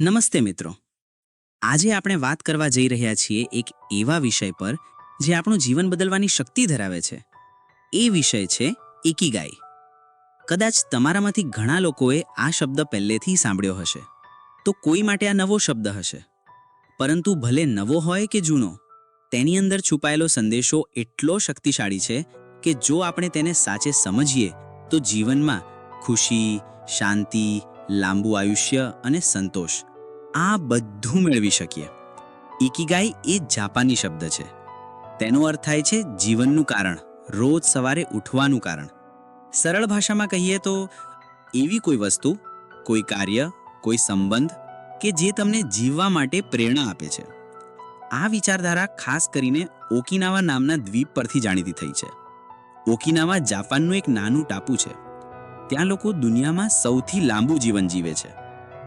નમસ્તે મિત્રો. આજે આપણે વાત કરવા જઈ રહ્યા છીએ એક એવા વિષય પર જે આપણું જીવન બદલવાની શક્તિ ધરાવે છે. એ વિષય છે એકીગાઈ. કદાચ તમારામાંથી ઘણા લોકોએ આ શબ્દ પહેલેથી સાંભળ્યો હશે. તો કોઈ માટે આ નવો શબ્દ હશે? પરંતુ ભલે નવો હોય કે જૂનો, તેની અંદર છુપાયેલો સંદેશો એટલો શક્તિશાળી છે કે જો આપણે તેને સાચે સમજીએ, તો જીવનમાં ખુશી, શાંતિ લાંબુ આયુષ્ય અને સંતોષ. આ બધું મેળવી શકીએ. ઇકીગાઈ એ જાપાની શબ્દ છે. તેનો અર્થ થાય છે જીવનનું કારણ, રોજ સવારે ઉઠવાનું કારણ. સરળ ભાષામાં કહીએ તો, એવી કોઈ વસ્તુ, કોઈ કાર્ય, કોઈ સંબંધ કે જે તમને જીવવા માટે પ્રેરણા આપે છે. આ વિચારધારા ખાસ કરીને ઓકિનાવા નામના દ્વીપ પરથી જાણીતી થઈ છે. ઓકિનાવા જાપાનનું એક નાનું ટાપુ છે. ત્યાં લોકો દુનિયામાં સૌથી લાંબુ જીવન જીવે છે.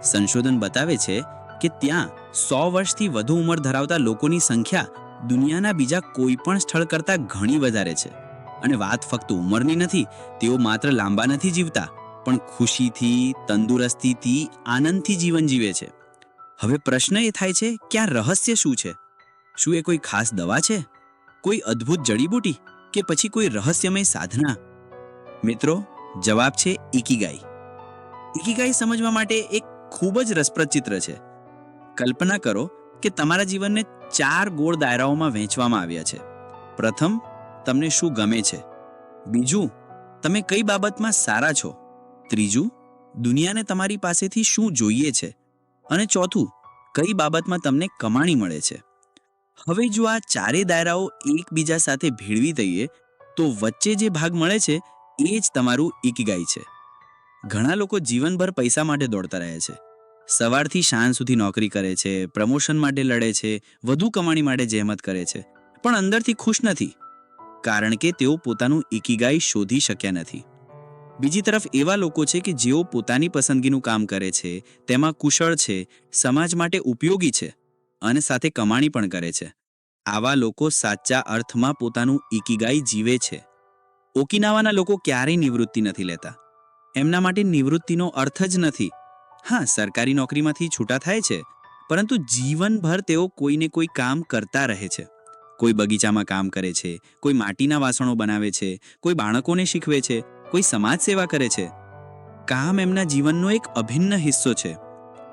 સંશોધન બતાવે છે કે ત્યાં સો વર્ષથી વધુ ઉંમર ધરાવતા લોકોની સંખ્યા દુનિયાના બીજા કોઈ પણ સ્થળ કરતાં ઘણી વધારે છે. અને વાત ફક્ત ઉંમરની નથી, તેઓ માત્ર લાંબા નથી જીવતા, પણ ખુશીથી, તંદુરસ્તીથી, આનંદથી જીવન જીવે છે. હવે પ્રશ્ન એ થાય છે કે આ રહસ્ય શું છે? શું એ કોઈ ખાસ દવા છે? કોઈ અદ્ભુત જડીબૂટી? કે પછી કોઈ રહસ્યમય સાધના? મિત્રો જવાબ છે ઇકીગાઈ. ઇકીગાઈ સમજવા માટે એક ખૂબ જ રસપ્રદ ચિત્ર છે. કલ્પના કરો કે તમારા જીવનને ચાર ગોળ દાયરાઓમાં વહેંચવામાં આવ્યા છે. પ્રથમ, તમને શું ગમે છે? બીજું, તમે કઈ બાબતમાં સારા છો? ત્રીજું, દુનિયાને તમારી પાસેથી શું જોઈએ છે? અને ચોથું, કઈ બાબતમાં તમને કમાણી મળે છે? હવે જો આ ચારેય દાયરાઓ એકબીજા સાથે ભેળવી દઈએ, તો વચ્ચે જે ભાગ મળે છે એ જ તમારું ઇકીગાઈ છે. ઘણા લોકો જીવનભર પૈસા માટે દોડતા રહે છે. સવારથી સાંજ સુધી નોકરી કરે છે, પ્રમોશન માટે લડે છે, વધુ કમાણી માટે જહેમત કરે છે, પણ અંદરથી ખુશ નથી. કારણ કે તેઓ પોતાનું ઇકીગાઈ શોધી શક્યા નથી. બીજી તરફ એવા લોકો છે કે જેઓ પોતાની પસંદગીનું કામ કરે છે, તેમાં કુશળ છે, સમાજ માટે ઉપયોગી છે, અને સાથે કમાણી પણ કરે છે. આવા લોકો સાચા અર્થમાં પોતાનું ઇકીગાઈ જીવે છે. ઓકિનાવાના લોકો ક્યારેય નિવૃત્તિ નથી લેતા. એમના માટે નિવૃત્તિનો અર્થ જ નથી. હા, સરકારી નોકરીમાંથી છૂટા થાય છે, પરંતુ જીવનભર તેઓ કોઈને કોઈ કામ કરતા રહે છે. કોઈ બગીચામાં કામ કરે છે, કોઈ માટીના વાસણો બનાવે છે, કોઈ બાળકોને શીખવે છે, કોઈ સમાજ સેવા કરે છે. કામ એમના જીવનનો એક અભિન્ન હિસ્સો છે.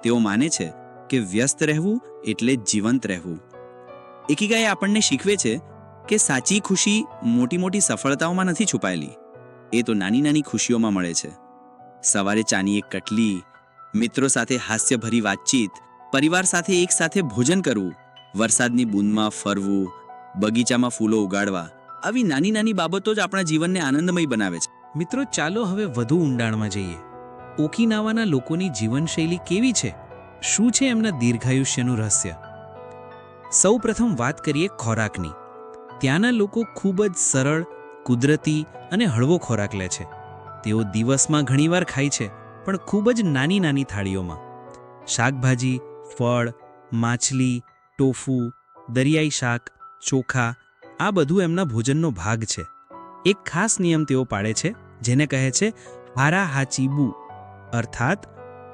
તેઓ માને છે કે વ્યસ્ત રહેવું એટલે જીવંત રહેવું. એકીગાએ આપણને શીખવે છે કે સાચી ખુશી મોટી મોટી સફળતાઓમાં નથી છુપાયેલી? એ તો નાની નાની ખુશીઓમાં મળે છે. સવારે ચાની એક કટલી, મિત્રો સાથે હાસ્યભરી વાતચીત, પરિવાર સાથે એક સાથે ભોજન કરવું, વરસાદની બૂંદમાં ફરવું, બગીચામાં ફૂલો ઉગાડવા, આવી નાની નાની બાબતો જ આપણા જીવનને આનંદમય બનાવે છે. મિત્રો, ચાલો હવે વધુ ઊંડાણમાં જઈએ. ઓકિનાવાના લોકોની જીવનશૈલી કેવી છે? શું છે એમના દીર્ઘાયુષ્યનું રહસ્ય? સૌ પ્રથમ વાત કરીએ ખોરાકની. ત્યાંના લોકો ખૂબ જ સરળ, કુદરતી અને હળવો ખોરાક લે છે. તેઓ દિવસમાં ઘણીવાર ખાય છે, પણ ખૂબ જ નાની નાની થાળીઓમાં. શાકભાજી, ફળ, માછલી, ટોફુ, દરિયાઈ શાક, ચોખા, આ બધું એમના ભોજનનો ભાગ છે. એક ખાસ નિયમ તેઓ પાડે છે, જેને કહે છે હારા હાચીબુ અર્થાત,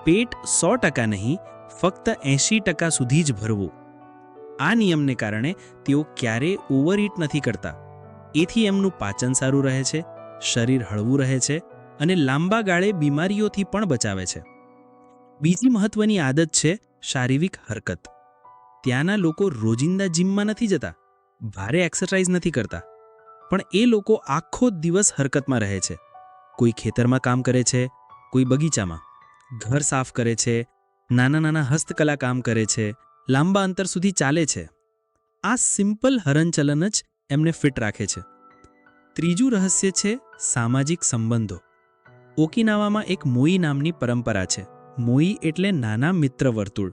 પેટ સો ટકા નહીં, ફક્ત એંશી ટકા સુધી જ ભરવું. આ નિયમને કારણે તેઓ ક્યારેય ઓવરઈટ નથી કરતા. એથી એમનું પાચન સારું રહે છે, શરીર હળવું રહે છે અને લાંબા ગાળે બીમારીઓથી પણ બચાવે છે. બીજી મહત્વની આદત છે શારીરિક હરકત. ત્યાંના લોકો રોજિંદા જીમમાં નથી જતા, ભારે એક્સરસાઇઝ નથી કરતા, પણ એ લોકો આખો દિવસ હરકતમાં રહે છે. કોઈ ખેતરમાં કામ કરે છે, કોઈ બગીચામાં. ઘર સાફ કરે છે નાના નાના હસ્તકલા કામ કરે છે લાંબા અંતર સુધી ચાલે છે. આ સિમ્પલ હરણચલન જ એમને ફિટ રાખે છે. ત્રીજું રહસ્ય છે સામાજિક સંબંધો. ઓકિનાવામાં એક મોઈ નામની પરંપરા છે. મોઈ એટલે નાના મિત્ર વર્તુળ.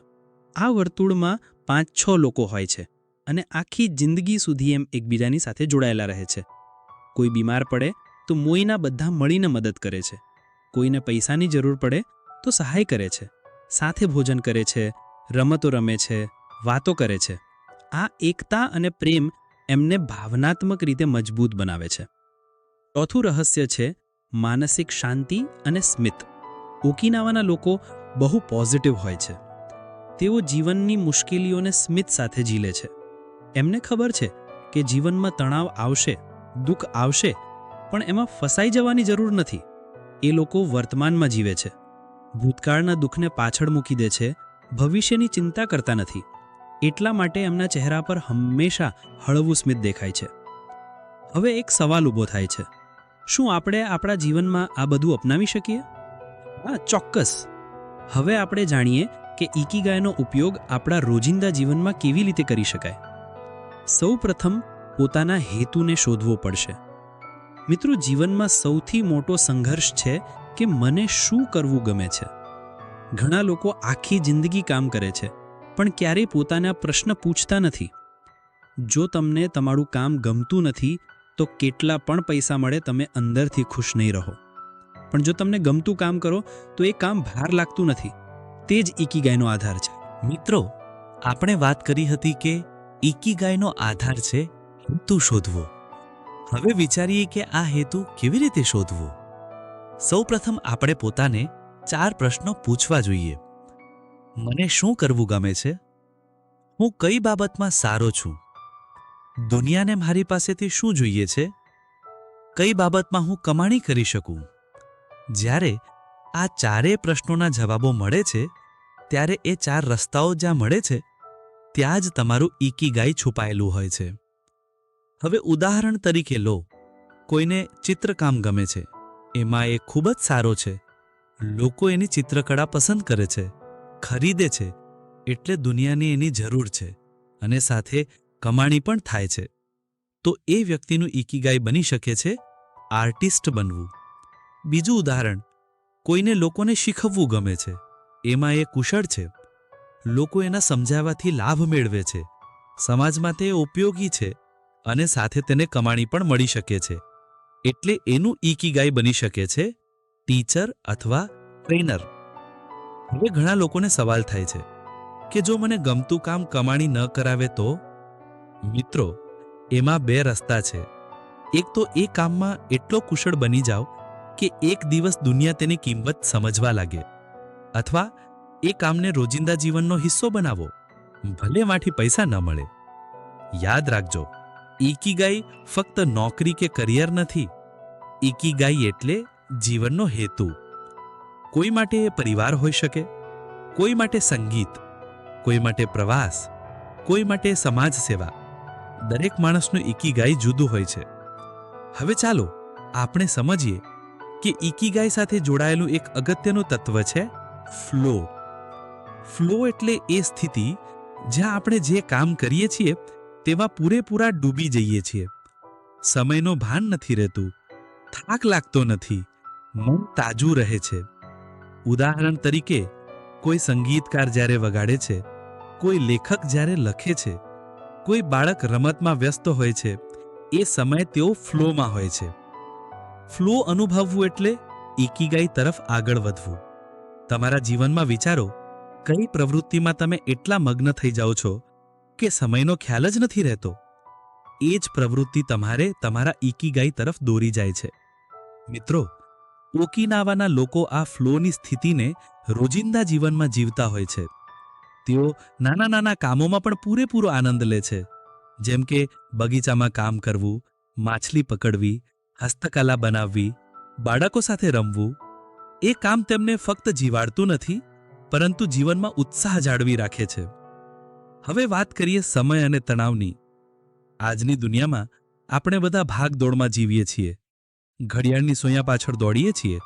આ વર્તુળમાં પાંચ છ લોકો હોય છે અને આખી જિંદગી સુધી એમ એકબીજાની સાથે જોડાયેલા રહે છે. કોઈ બીમાર પડે તો મોઈના બધા મળીને મદદ કરે છે. કોઈને પૈસાની જરૂર પડે તો સહાય કરે છે. સાથે ભોજન કરે છે રમતો રમે છે, વાતો કરે છે. આ એકતા અને પ્રેમ એમને ભાવનાત્મક રીતે મજબૂત બનાવે છે. ચોથું રહસ્ય છે માનસિક શાંતિ અને સ્મિત. ઓકિનાવાના લોકો બહુ પોઝિટિવ હોય છે. તેઓ જીવનની મુશ્કેલીઓને સ્મિત સાથે ઝીલે છે. એમને ખબર છે કે જીવનમાં તણાવ આવશે, દુઃખ આવશે, પણ એમાં ફસાઈ જવાની જરૂર નથી. એ લોકો વર્તમાનમાં જીવે છે. ભૂતકાળના દુઃખને પાછળ મૂકી દે છે ભવિષ્યની ચિંતા કરતા નથી. એટલા માટે એમના ચહેરા પર હંમેશા હળવું સ્મિત દેખાય છે. હવે એક સવાલ ઊભો થાય છે. શું આપણે આપણા જીવનમાં આ બધું અપનાવી શકીએ? હા, ચોક્કસ. હવે આપણે જાણીએ કે ઇકીગાયનો ઉપયોગ આપણા રોજિંદા જીવનમાં કેવી રીતે કરી શકાય. સૌ પ્રથમ પોતાના હેતુને શોધવો પડશે. મિત્રો, જીવનમાં સૌથી મોટો સંઘર્ષ છે કે મને શું કરવું ગમે છે. ઘણા લોકો આખી જિંદગી કામ કરે છે, પણ ક્યારેય પોતાના પ્રશ્ન પૂછતા નથી. જો તમને તમારું કામ ગમતું નથી, તો કેટલા પણ પૈસા મળે તમે અંદરથી ખુશ નહીં રહો. પણ જો તમને ગમતું કામ કરો, તો એ કામ ભાર લાગતું નથી. તે જ ઇકીગાયનો આધાર છે. મિત્રો, આપણે વાત કરી હતી કે ઇકીગાયનો આધાર છે હેતુ શોધવો. હવે વિચારીએ કે આ હેતુ કેવી રીતે શોધવો? સૌપ્રથમ આપણે પોતાને ચાર પ્રશ્નો પૂછવા જોઈએ. મને શું કરવું ગમે છે? હું કઈ બાબતમાં સારો છું? દુનિયાને મારી પાસેથી શું જોઈએ છે? કઈ બાબતમાં હું કમાણી કરી શકું? જ્યારે આ ચારેય પ્રશ્નોના જવાબો મળે છે, ત્યારે એ ચાર રસ્તાઓ જ્યાં મળે છે, ત્યાં જ તમારું ઇકીગાઈ છુપાયેલું હોય છે. હવે ઉદાહરણ તરીકે લો, કોઈને ચિત્રકામ ગમે છે. એમાં એ ખૂબ જ સારો છે. લોકો એની ચિત્રકળા પસંદ કરે છે, ખરીદે છે, એટલે દુનિયાની એની જરૂર છે અને સાથે કમાણી પણ થાય છે. તો એ વ્યક્તિનું ઇકીગાય બની શકે છે આર્ટિસ્ટ બનવું. બીજું ઉદાહરણ, કોઈને લોકોને શીખવવું ગમે છે, એમાં એ કુશળ છે. લોકો એના સમજાવવાથી લાભ મેળવે છે, સમાજમાં તે ઉપયોગી છે અને સાથે તેને કમાણી પણ મળી શકે છે. એટલે એનું ઇકીગાય બની શકે છે ટીચર અથવા ટ્રેનર. હવે ઘણા લોકોને સવાલ થાય છે કે જો મને ગમતું કામ કમાણી ન કરાવે તો? મિત્રો, એમાં બે રસ્તા છે. એક તો એ કામમાં એટલો કુશળ બની જાઓ કે એક દિવસ દુનિયા તેની કિંમત સમજવા લાગે. અથવા એ કામને રોજિંદા જીવનનો હિસ્સો બનાવો, ભલે માઠી પૈસા ન મળે. યાદ રાખજો ઇકીગાઈ ફક્ત નોકરી કે કરિયર નથી. ઇકીગાઈ એટલે જીવનનો હેતુ. કોઈ માટે પરિવાર હોઈ શકે, કોઈ માટે સંગીત, કોઈ માટે પ્રવાસ, કોઈ માટે સમાજ સેવા. દરેક માણસનું ઇકીગાય જુદું હોય છે. હવે ચાલો આપણે સમજીએ કે ઇકીગાય સાથે જોડાયેલું એક અગત્યનું તત્વ છે ફ્લો. ફ્લો એટલે એ સ્થિતિ જ્યાં આપણે જે કામ કરીએ છીએ તેમાં પૂરેપૂરા ડૂબી જઈએ છીએ. સમયનો ભાન નથી રહેતું, થાક લાગતો નથી. મન તાજું રહે છે. ઉદાહરણ તરીકે, કોઈ સંગીતકાર જ્યારે વગાડે છે, કોઈ લેખક જ્યારે લખે છે, કોઈ બાળક રમતમાં વ્યસ્ત હોય છે, એ સમય તેઓ ફ્લોમાં હોય છે. ફ્લો અનુભવવું એટલે ઇકીગાઈ તરફ આગળ વધવું. તમારા જીવનમાં વિચારો, કઈ પ્રવૃત્તિમાં તમે એટલા મગ્ન થઈ જાઓ છો કે સમયનો ખ્યાલ જ નથી રહેતો? એ જ પ્રવૃત્તિ તમારે તમારા ઇકીગાઈ તરફ દોરી જાય છે. મિત્રો ઓકિનાવાના લોકો આ ફ્લોની સ્થિતિને રોજિંદા જીવનમાં જીવતા હોય છે. તેઓ નાના નાના કામોમાં પણ પૂરેપૂરો આનંદ લે છે. જેમ કે બગીચામાં કામ કરવું, માછલી પકડવી, હસ્તકલા બનાવવી, બાળકો સાથે રમવું. એ કામ તેમને ફક્ત જીવાડતું નથી, પરંતુ જીવનમાં ઉત્સાહ જાળવી રાખે છે. હવે વાત કરીએ સમય અને તણાવની. આજની દુનિયામાં આપણે બધા ભાગદોડમાં જીવીએ છીએ. ઘડિયાળની સોયા પાછળ દોડીએ છીએ.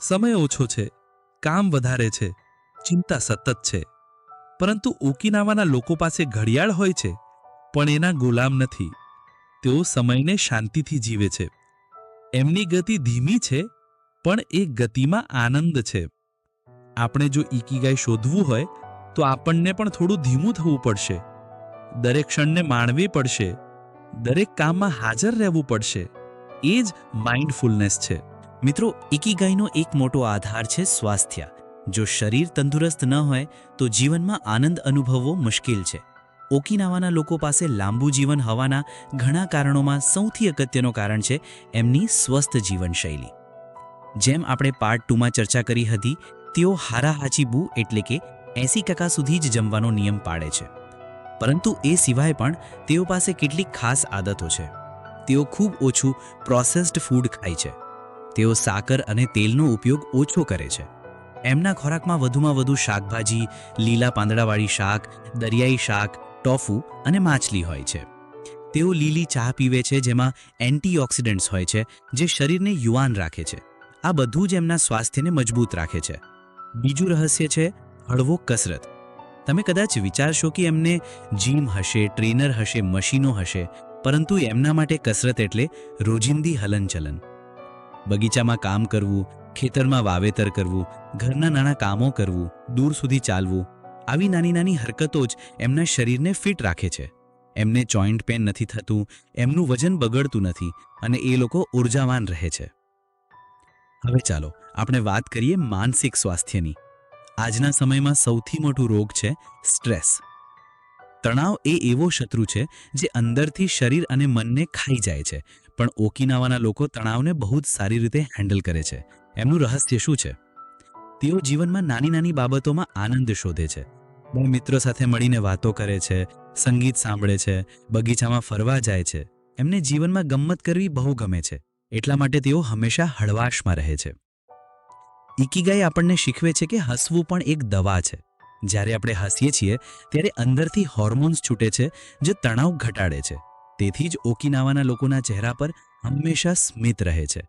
સમય ઓછો છે, કામ વધારે છે, ચિંતા સતત છે. પરંતુ ઓકિનાવાના લોકો પાસે ઘડિયાળ હોય છે, પણ એના ગુલામ નથી. તેઓ સમયને શાંતિથી જીવે છે. એમની ગતિ ધીમી છે, પણ એ ગતિમાં આનંદ છે. આપણે જો ઇકીગાય શોધવું હોય, તો આપણને પણ થોડું ધીમું થવું પડશે. દરેક ક્ષણને માણવી પડશે. દરેક કામમાં હાજર રહેવું પડશે. એ જ માઇન્ડફુલનેસ છે. મિત્રો ઇકીગાઈનો એક મોટો આધાર છે સ્વાસ્થ્ય. જો શરીર તંદુરસ્ત ન હોય, તો જીવનમાં આનંદ અનુભવવો મુશ્કેલ છે. ઓકિનાવાના લોકો પાસે લાંબુ જીવન હવાના ઘણા કારણોમાં સૌથી અગત્યનું કારણ છે એમની સ્વસ્થ જીવનશૈલી. જેમ આપણે પાર્ટ ટુમાં ચર્ચા કરી હતી, તેઓ હારાહાચીબુ એટલે કે એંસી ટકા સુધી જ જમવાનો નિયમ પાળે છે. પરંતુ એ સિવાય પણ તેઓ પાસે કેટલીક ખાસ આદતો છે. તેઓ ખૂબ ઓછું પ્રોસેસ્ડ ફૂડ ખાય છે. તેઓ સાકર અને તેલનો ઉપયોગ ઓછો કરે છે. એમના ખોરાકમાં વધુમાં વધુ શાકભાજી, લીલા પાંદડાવાળી શાક, દરિયાઈ શાક, ટોફુ અને માછલી હોય છે. તેઓ લીલી ચા પીવે છે જેમાં એન્ટીઓક્સિડન્ટ્સ હોય છે જે શરીરને યુવાન રાખે છે. આ બધું જ એમના સ્વાસ્થ્યને મજબૂત રાખે છે. બીજું રહસ્ય છે હળવો કસરત. તમે કદાચ વિચારશો કે એમને જીમ હશે ટ્રેનર હશે મશીનો હશે પરંતુ એમના માટે કસરત એટલે રોજિંદી હલનચલન. બગીચામાં કામ કરવું, ખેતરમાં વાવેતર કરવું, ઘરના નાના કામો કરવું, દૂર સુધી ચાલવું, આવી નાની નાની હરકતો જ એમના શરીરને ફિટ રાખે છે. એમને જોઈન્ટ પેન નથી થતું, એમનું વજન બગડતું નથી અને એ લોકો ઉર્જાવાન રહે છે. હવે ચાલો, આપણે વાત કરીએ માનસિક સ્વાસ્થ્યની. આજના સમયમાં સૌથી મોટું રોગ છે સ્ટ્રેસ. તણાવ એ એવો શત્રુ છે જે અંદરથી શરીર અને મનને ખાઈ જાય છે. પણ ઓકિનાવાના લોકો તણાવને બહુ જ સારી રીતે હેન્ડલ કરે છે. એમનું રહસ્ય શું છે? તેઓ જીવનમાં નાની નાની બાબતોમાં આનંદ શોધે છે. બે મિત્રો સાથે મળીને વાતો કરે છે, સંગીત સાંભળે છે, બગીચામાં ફરવા જાય છે. એમને જીવનમાં ગમ્મત કરવી બહુ ગમે છે. એટલા માટે તેઓ હંમેશા હળવાશમાં રહે છે. ઇકીગાઈ આપણને શીખવે છે કે હસવું પણ એક દવા છે. જ્યારે આપણે હસીએ છીએ, ત્યારે અંદરથી હોર્મોન્સ છૂટે છે, જે તણાવ ઘટાડે છે. તેથી જ ઓકિનાવાના લોકોના ચહેરા પર હંમેશા સ્મિત રહે છે.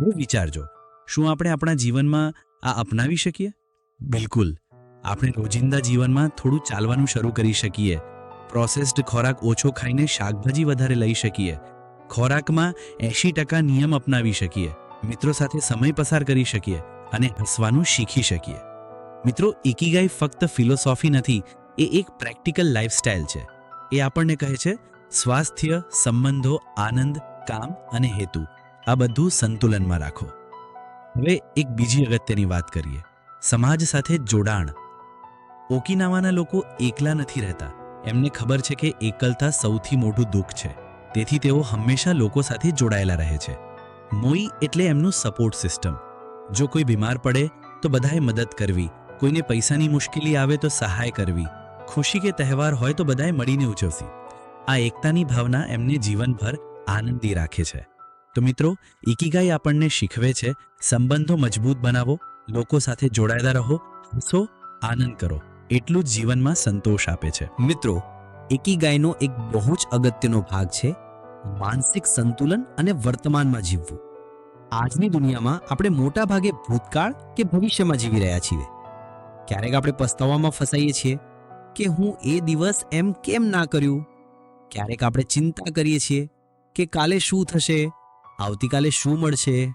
હું વિચારજો, શું આપણે આપણા જીવનમાં આ અપનાવી શકીએ? બિલકુલ. આપણે રોજિંદા જીવનમાં થોડું ચાલવાનું શરૂ કરી શકીએ. પ્રોસેસ્ડ ખોરાક ઓછો ખાઈને શાકભાજી વધારે લઈ શકીએ. ખોરાકમાં એંશી ટકા નિયમ અપનાવી શકીએ. મિત્રો સાથે સમય પસાર કરી શકીએ અને હસવાનું શીખી શકીએ. મિત્રો ઇકીગાઈ ફક્ત ફિલોસોફી નથી, એ એક પ્રેક્ટિકલ લાઇફસ્ટાઇલ છે. એ આપણને કહે છે, સ્વાસ્થ્ય, સંબંધો, આનંદ, કામ અને હેતુ. આ બધું સંતુલનમાં રાખો. હવે એક બીજી અગત્યની વાત કરીએ. સમાજ સાથે જોડાણ. ઓકિનાવાના લોકો એકલા નથી રહેતા. એમને ખબર છે કે એકલતા સૌથી મોટું દુઃખ છે. તેથી તેઓ હંમેશા લોકો સાથે જોડાયેલા રહે છે. મોઈ એટલે એમનું સપોર્ટ સિસ્ટમ જો કોઈ બીમાર પડે, તો બધાએ મદદ કરવી. કોઈને પૈસાની મુશ્કેલી આવે તો સહાય કરવી. ખુશી કે તહેવાર હોય તો બધાએ મળીને ઉજવવી. આ એકતાની ભાવના એમને જીવનભર આનંદી રાખે છે. તો મિત્રો, ઇકીગાઈ આપણને શીખવે છે, સંબંધો મજબૂત બનાવો, લોકો સાથે જોડાયેલા રહો, હસો, આનંદ કરો. એટલું જ જીવનમાં સંતોષ આપે છે. મિત્રો એકીગાયનો એક બહુ જ અગત્યનો ભાગ છે, માનસિક સંતુલન અને વર્તમાનમાં જીવવું. આજની દુનિયામાં આપણે મોટા ભાગે ભૂતકાળ કે ભવિષ્યમાં જીવી રહ્યા છીએ. ક્યારેક આપણે પસ્તાવામાં ફસાઈએ છીએ કે હું એ દિવસ એમ કેમ ના કર્યું? ક્યારેક આપણે ચિંતા કરીએ છીએ કે કાલે શું થશે? આવતીકાલે શું મળશે?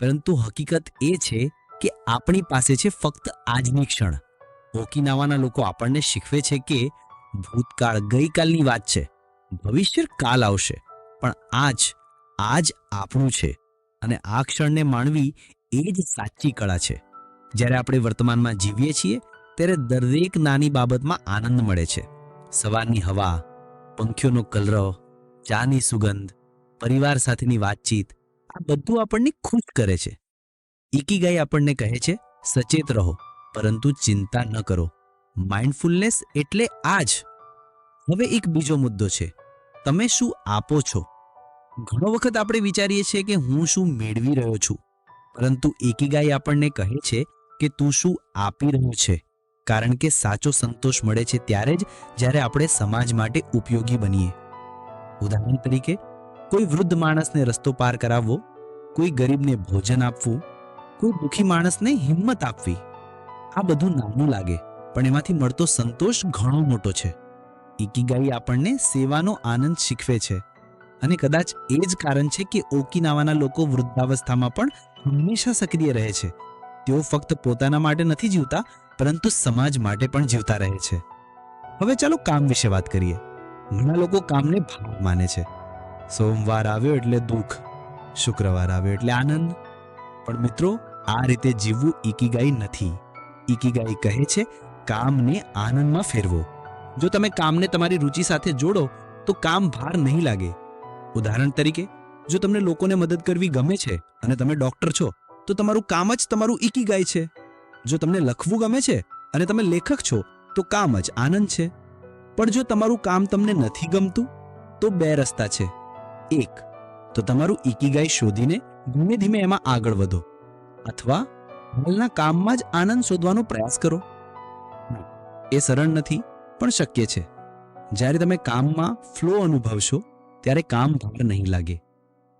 પરંતુ હકીકત એ છે કે આપણી પાસે છે ફક્ત આજની ક્ષણ. ઓકિનાવાના લોકો આપણને શીખવે છે કે ભૂતકાળ ગઈકાલની વાત છે, ભવિષ્ય કાલ આવશે, પણ આજ આજ આપણું છે. અને આ ક્ષણને માણવી એ જ સાચી કળા છે. જ્યારે આપણે વર્તમાનમાં જીવીએ છીએ, ત્યારે દરેક નાની બાબતમાં આનંદ મળે છે. સવારની હવા, પંખીઓનો કલરવ, ચાની સુગંધ, પરિવાર સાથેની વાતચીત, આ બધું આપણને ખુશ કરે છે. ઇકીગાઈ આપણને કહે છે, સચેત રહો, પરંતુ ચિંતા ન કરો. માઇન્ડફુલનેસ એટલે આ જ. હવે એક બીજો મુદ્દો છે. તમે શું આપો છો? ઘણો વખત આપણે વિચારીએ છીએ કે હું શું મેળવી રહ્યો છું. પરંતુ એકીગાઈ આપણને કહે છે કે તું શું આપી રહ્યો છે? કારણ કે સાચો સંતોષ મળે છે ત્યારે જ જ્યારે આપણે સમાજ માટે ઉપયોગી બનીએ. ઉદાહરણ તરીકે કોઈ વૃદ્ધ માણસને રસ્તો પાર કરાવવો કોઈ ગરીબને ભોજન આપવું કોઈ દુઃખી માણસને હિંમત આપવી આ બધું નાનું લાગે પણ એમાંથી મળતો સંતોષ ઘણો મોટો છે. ઇકીગાઈ આપણને સેવાનો આનંદ શીખવે છે. અને કદાચ એ જ કારણ છે કે ઓકિનાવાના લોકો વૃદ્ધાવસ્થામાં પણ હંમેશા સક્રિય રહે છે. તેઓ ફક્ત પોતાના માટે નથી જીવતા, પરંતુ સમાજ માટે પણ જીવતા રહે છે. હવે ચાલો કામ વિશે વાત કરીએ. ઘણા લોકો કામને ભાગ માને છે. સોમવાર આવ્યો એટલે દુઃખ, શુક્રવાર આવ્યો એટલે આનંદ. પણ મિત્રો, આ રીતે જીવવું ઇકીગાઈ નથી. ઇકીગાઈ કહે છે, કામને આનંદમાં ફેરવો. જો તમે કામને તમારી રુચિ સાથે જોડો, તો કામ ભાર નહીં લાગે. ઉદાહરણ તરીકે, જો તમને લોકોને મદદ કરવી ગમે છે અને તમે ડૉક્ટર છો તો તમારું કામ જ તમારું ઇકીગાઈ છે. જો તમને લખવું ગમે છે અને તમે લેખક છો, તો કામ જ આનંદ છે. પણ જો તમારું કામ તમને નથી ગમતું, તો બે રસ્તા છે. એક, તો તમારું ઇકીગાય શોધીને ધીમે ધીમે એમાં આગળ વધો. અથવા હાલના કામમાં જ આનંદ શોધવાનો પ્રયાસ કરો. એ સરળ નથી, પણ શક્ય છે. જ્યારે તમે કામમાં ફ્લો અનુભવશો, ત્યારે કામ ભાર નહીં લાગે.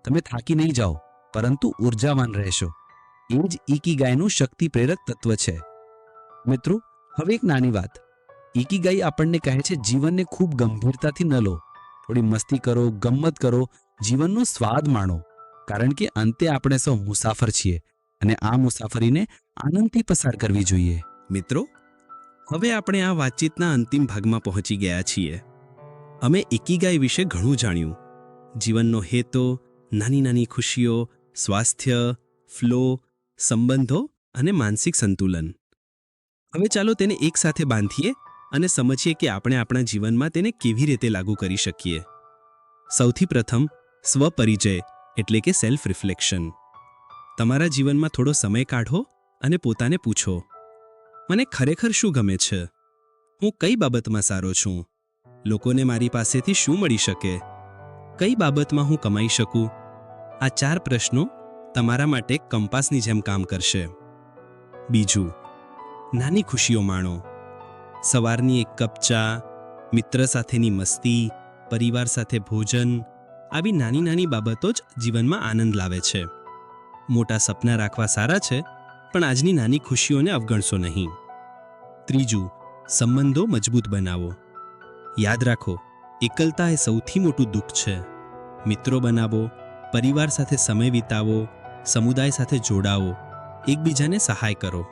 તમે થાકી નહીં જાઓ, પરંતુ ઉર્જાવાન રહેશો. એ જ ઇકીગાયનું શક્તિ પ્રેરક તત્વ છે. મિત્રો, હવે એક નાની વાત. ઇકીગાઈ આપણને કહે છે, જીવનને ખૂબ ગંભીરતાથી ન લો. થોડી મસ્તી કરો, ગમ્મત કરો, જીવનનો સ્વાદ માણો. કારણ કે અંતે આપણે સૌ મુસાફર છીએ અને આ મુસાફરીને આનંદથી પસાર કરવી જોઈએ. મિત્રો, હવે આપણે આ વાતચીતના અંતિમ ભાગમાં પહોંચી ગયા છીએ. અમે ઇકીગાઈ વિશે ઘણું જાણ્યું. જીવનનો હેતો નાની નાની ખુશીઓ, સ્વાસ્થ્ય, ફ્લો સંબંધો અને માનસિક સંતુલન. હવે ચાલો તેને એકસાથે બાંધીએ અને સમજીએ કે આપણે આપણા જીવનમાં તેને કેવી રીતે લાગુ કરી શકીએ. સૌથી પ્રથમ, સ્વપરિચય, એટલે કે સેલ્ફ રિફ્લેક્શન તમારા જીવનમાં થોડો સમય કાઢો અને પોતાને પૂછો, મને ખરેખર શું ગમે છે? હું કઈ બાબતમાં સારો છું? લોકોને મારી પાસેથી શું મળી શકે? કઈ બાબતમાં હું કમાઈ શકું? આ ચાર પ્રશ્નો તમારા માટે કંપાસની જેમ કામ કરશે. બીજું, નાની ખુશીઓ માણો. સવારની એક કપ ચા, મિત્ર સાથેની મસ્તી, પરિવાર સાથે ભોજન, આવી નાની નાની બાબતો જ જીવનમાં આનંદ લાવે છે. મોટા સપના રાખવા સારા છે, પણ આજની નાની ખુશીઓને અવગણશો નહીં. ત્રીજું, સંબંધો મજબૂત બનાવો. યાદ રાખો, એકલતા એ સૌથી મોટું દુઃખ છે. મિત્રો બનાવો, પરિવાર સાથે સમય વિતાવો સમુદાય સાથે જોડાઓ એકબીજાને સહાય કરો.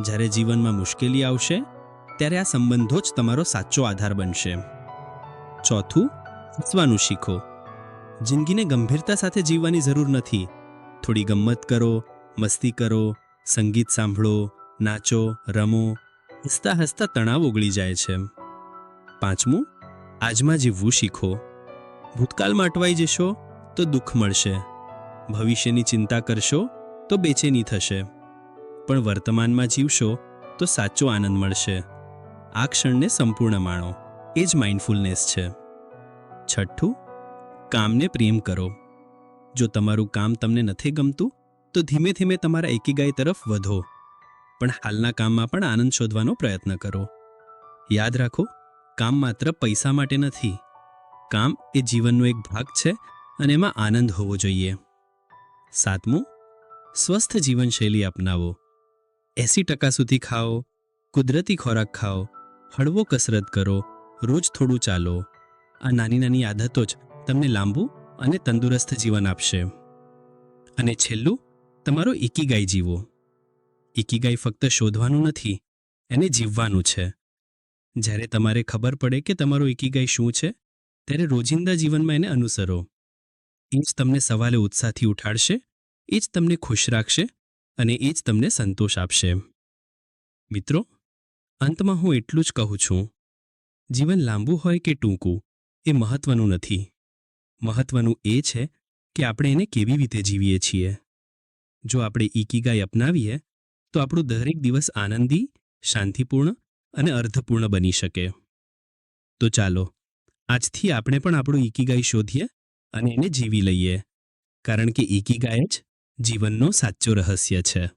જ્યારે જીવનમાં મુશ્કેલી આવશે, ત્યારે આ સંબંધો જ તમારો સાચો આધાર બનશે. ચોથું, હસવાનું શીખો. જિંદગીને ગંભીરતા સાથે જીવવાની જરૂર નથી. થોડી ગમ્મત કરો, મસ્તી કરો, સંગીત સાંભળો, નાચો, રમો, હસતા હસતા તણાવ ઓગળી જાય છે. પાંચમું, આજમાં જીવવું શીખો. ભૂતકાળમાં અટવાઈ જશો તો દુઃખ મળશે. ભવિષ્યની ચિંતા કરશો તો બેચેની થશે. પણ વર્તમાનમાં જીવશો તો સાચો આનંદ મળશે. આ ક્ષણને સંપૂર્ણ માણો. એ જ માઇન્ડફુલનેસ છે. છઠ્ઠું, કામને પ્રેમ કરો. જો તમારું કામ તમને નથી ગમતું, તો ધીમે ધીમે તમારા એકીગાઈ તરફ વધો. પણ હાલના કામમાં પણ આનંદ શોધવાનો પ્રયત્ન કરો. યાદ રાખો, કામ માત્ર પૈસા માટે નથી. કામ એ જીવનનો એક ભાગ છે અને એમાં આનંદ હોવો જોઈએ. સાતમું, સ્વસ્થ જીવનશૈલી અપનાવો. એંસી ટકા સુધી ખાઓ, કુદરતી ખોરાક ખાઓ, હળવો કસરત કરો, રોજ થોડું ચાલો. આ નાની નાની આદતો જ તમને લાંબુ અને તંદુરસ્ત જીવન આપશે. અને છેલ્લું, તમારો ઇકીગાઈ જીવો. ઇકીગાઈ ફક્ત શોધવાનું નથી, એને જીવવાનું છે. જ્યારે તમારે ખબર પડે કે તમારો ઇકીગાઈ શું છે, ત્યારે રોજિંદા જીવનમાં એને અનુસરો. એ જ તમને સવાલે ઉત્સાહથી ઉઠાડશે, એ જ તમને ખુશ રાખશે અને એ જ તમને સંતોષ આપશે. મિત્રો, અંતમાં હું એટલું જ કહું છું. જીવન લાંબુ હોય કે ટૂંકું, એ મહત્વનું નથી. મહત્વનું એ છે કે આપણે એને કેવી રીતે જીવીએ છીએ. જો આપણે ઇકીગાઈ અપનાવીએ, તો આપણું દરેક દિવસ આનંદી, શાંતિપૂર્ણ અને અર્થપૂર્ણ બની શકે. તો ચાલો, આજથી આપણે પણ આપણું ઇકીગાઈ શોધીએ અને એને જીવી લઈએ. કારણ કે ઇકીગાય જ જીવનનો સાચો રહસ્ય છે.